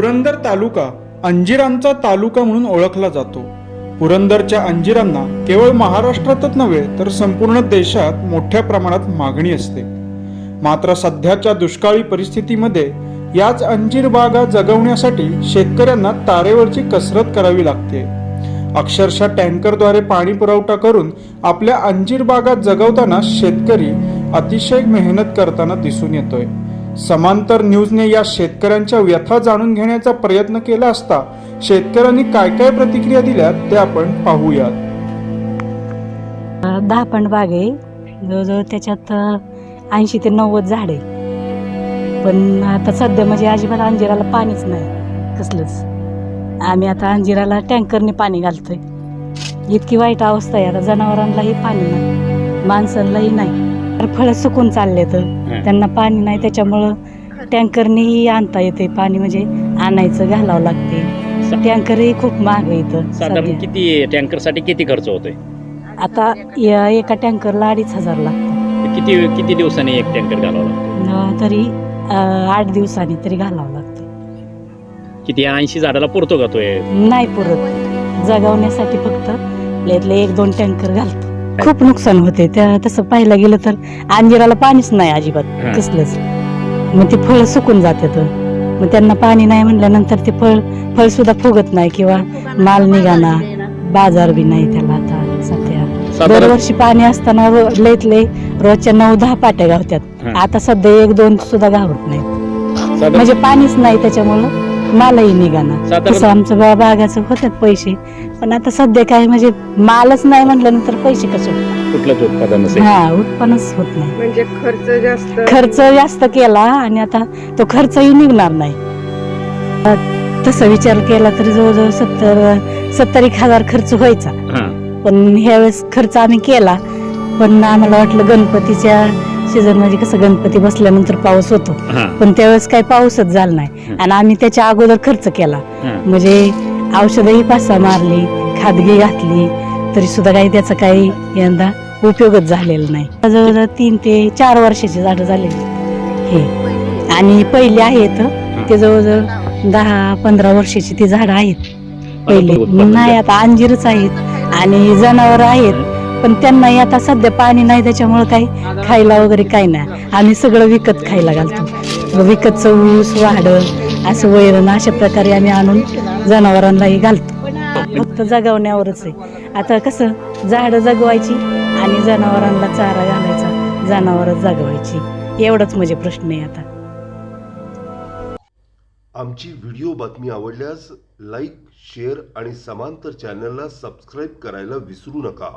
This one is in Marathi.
पुरंदर तालुका अंजिरांचा तालुका म्हणून ओळखला जातो. पुरंदरच्या अंजिरांना केवळ महाराष्ट्रातच नव्हे तर संपूर्ण देशात मोठ्या प्रमाणात मागणी असते. मात्र सध्याच्या दुष्काळी परिस्थितीमध्ये याच अंजीर बागा जगवण्यासाठी शेतकऱ्यांना तारेवरची कसरत करावी लागते. अक्षरशः टँकरद्वारे पाणी पुरवठा करून आपल्या अंजीर बागा जगवताना शेतकरी अतिशय मेहनत करताना दिसून येतोय. समांतर न्यूजने या शेतकऱ्यांच्या व्यथा जाणून घेण्याचा प्रयत्न केला असता शेतकऱ्यांनी काय काय प्रतिक्रिया दिल्या ते आपण पाहूयात. दहा पण बाग आहे. जवळजवळ त्याच्यात ऐंशी ते नव्वद झाडे पण आता सध्या म्हणजे अजिबात अंजिराला पाणीच नाही कसलंच. आम्ही आता अंजिराला टँकरने पाणी घालतोय. इतकी वाईट अवस्था आहे. आता जनावरांनाही पाणी नाही माणसांनाही नाही. फळं सुकून चालले तर. त्यांना पाणी नाही त्याच्यामुळं टँकरनेही आणता येते. पाणी म्हणजे आणायचं घालावं लागते. टँकरही खूप महाग आहे इथं साधारण. किती टँकरसाठी किती खर्च होतोय? आता या एका टँकरला अडीच हजार लागतं किती किती दिवसांनी एक टँकर घालावा लागतो? अं, तरी अं, आठ दिवसांनी तरी घालावं लागतं. किती ऐंशी झाडाला पुरतो का तो हे? नाही पुरत. जगवण्यासाठी फक्त यातले एक दोन टँकर घालतो. खूप नुकसान होते. त्या तसं पाहायला गेलं तर अंजिराला पाणीच नाही अजिबात. कसलंच. मग ते फळ सुकून जातात. मग त्यांना पाणी नाही म्हणल्यानंतर ते फळ फळ सुद्धा फुगत नाही किंवा माल निघाना. बाजार बी नाही त्याला आता सध्या. दरवर्षी पाणी असताना लईत लई रोजच्या नऊ दहा पाट्या गावत्यात हा. आता सध्या एक दोन सुद्धा गावत नाही साधारण म्हणजे पाणीच नाही त्याच्यामुळं. मालही निघाना साधारण- तसं आमचं बा बागाचं होतात पैसे. पण आता सध्या काय म्हणजे मालच नाही म्हटल्यानंतर पैसे कसे कुठलंच उत्पादन हा उत्पन्नच होत नाही. म्हणजे खर्च जास्त खर्च जास्त केला आणि आता तो खर्चही निघणार नाही. तसा विचार केला तरी जवळजवळ सत्तर सत्तर एक हजार खर्च व्हायचा. हा. पण ह्यावेळेस खर्च आम्ही केला. पण आम्हाला वाटलं गणपतीच्या सीझनमध्ये कसं गणपती बसल्यानंतर पाऊस होतो. हा. पण त्यावेळेस काही पाऊसच झाला नाही. आणि आम्ही त्याच्या अगोदर खर्च केला. हा म्हणजे औषधही पासा मारली खादगी घातली तरी सुद्धा काही त्याचा काही यंदा उपयोगच झालेला नाही. जवळजवळ तीन ते चार वर्षाची झाडं झालेली हे. आणि पहिले आहेत ते जवळजवळ दहा पंधरा वर्षाची ती झाडं आहेत. पहिले. उत्पादन नाही आता अंजीरच आहेत. आणि जनावर आहेत. पण त्यांनाही आता सध्या पाणी नाही त्याच्यामुळे काही खायला वगैरे काही नाही. आम्ही सगळं विकत खायला घालतो. विकतचं ऊस वाढ असं वैरण अशा प्रकारे आम्ही आणून जनावरांनाही घालतो. फक्त जगवण्यावरच आहे. आता कसं झाडं जगवायची आणि जनावरांना चारा घालायचा जनावरं जगवायची. एवढंच म्हणजे प्रश्न आहे आता. आमची व्हिडिओ बातमी आवडल्यास लाईक शेअर आणि समांतर चॅनलला सबस्क्राईब करायला विसरू नका.